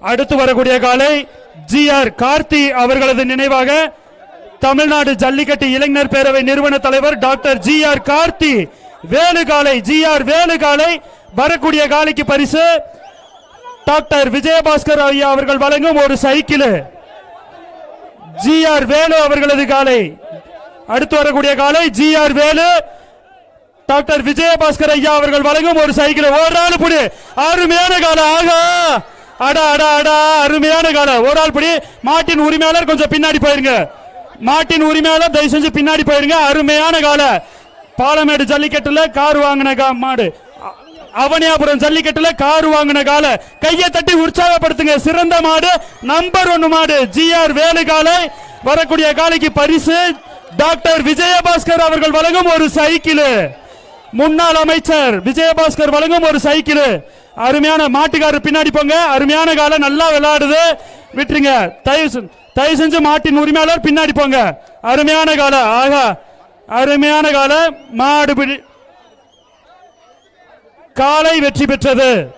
அடுத்து வரக்கூடிய காலை ஜி ஆர் கார்த்தி அவர்களது நினைவாக தமிழ்நாடு ஜல்லிக்கட்டு இளைஞர் பேரவை நிறுவன தலைவர் doctor G R Karthi Velu காலை ஜி ஆர் வேலு காலை வரக்கூடிய காலைக்கு பரிசு டாக்டர் விஜயபாஸ்கர் ஐயா அவர்கள் வழங்கும் ஒரு சைக்கிள். ஜி ஆர் வேலு அவர்களது காலை. அடுத்து வரக்கூடிய காலை G R Velu doctor Vijayabaskar ஐயா அவர்கள் வழங்கும் ஒரு சைக்கிள். ஒரு ஆள் புடி அருமையான காலம் ஆகா! அடா அடா அடா அருமையான காலை. ஒரு ஆள் படி மாட்டின் உரிமையாளர் கொஞ்சம் பின்னாடி போயிருங்க. மாட்டின் உரிமையாளர் தயவு செஞ்சு பின்னாடி போயிருங்க. அருமையான கால. பாலமேடு ஜல்லிக்கட்டுல கார் வாங்கின கா- மாடு. அவனியாபுரம் ஜல்லிக்கட்டுல கார் வாங்கின கால. கையை தட்டி உற்சாகப்படுத்துங்க. சிறந்த மாடு நம்பர் ஒன்னு மாடு ஜிஆர் வேலு காலை. வரக்கூடிய காலைக்கு பரிசு டாக்டர் விஜயபாஸ்கர் அவர்கள் வழங்கும் ஒரு சைக்கிள். முன்னாள் அமைச்சர் விஜயபாஸ்கர் வழங்கும் ஒரு சைக்கிள். அருமையான மாட்டுக்காரர் பின்னாடி போங்க. அருமையான காலம் நல்லா விளையாடுது. விட்டுருங்க. தயவு செஞ்சு- தயவு செஞ்சு மாட்டின் உரிமையாளர் பின்னாடி போங்க. அருமையான காலம் ஆகா அருமையான காலம் மாடு பிடி காலை வெற்றி பெற்றது.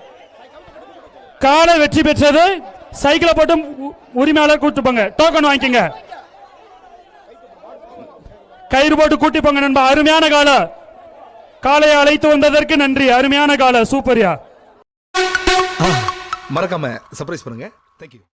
காலை வெற்றி பெற்றது. சைக்கிளை போட்டு உ- உரிமையாளர் கூட்டு போங்க. டோக்கன் வாங்கிக்கோங்க. கயிறு போட்டு கூட்டி போங்க நண்பா. அருமையான காலம் காலையை அழைத்து வந்ததற்கு நன்றி. அருமையான கால சூப்பர்யா. மறக்காம சர்ப்ரைஸ் பண்ணுங்க. தேங்க்யூ